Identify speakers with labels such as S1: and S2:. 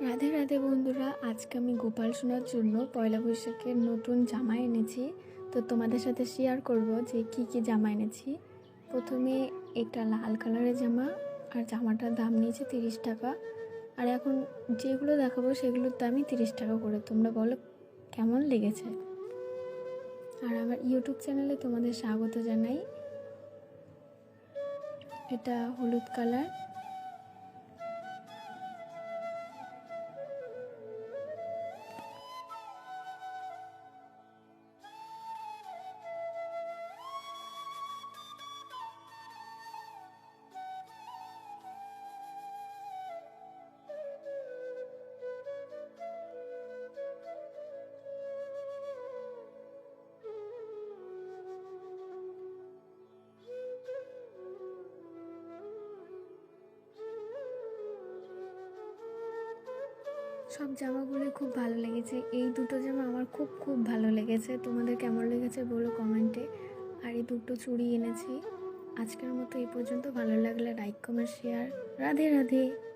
S1: রাধে রাধে বন্ধুরা, আজকে আমি গোপাল শোনার জন্য পয়লা বৈশাখের নতুন জামা এনেছি। তো তোমাদের সাথে শেয়ার করব যে কি কি জামা এনেছি। প্রথমে এটা লাল কালারের জামা, আর জামাটার দাম নিয়েছে তিরিশ টাকা। আর এখন যেগুলো দেখাবো সেগুলোর দামই তিরিশ টাকা করে। তোমরা বলো কেমন লেগেছে? আর আমার ইউটিউব চ্যানেলে তোমাদের স্বাগত জানাই। এটা হলুদ কালার সব জামাগুলো খুব ভালো লেগেছে। এই দুটো জামা আমার খুব খুব ভালো লেগেছে। তোমাদের কেমন লেগেছে বলো কমেন্টে আর এই দুটো চুড়ি এনেছি। আজকের মতো এই পর্যন্ত। ভালো লাগলে like comment share Radhe Radhe.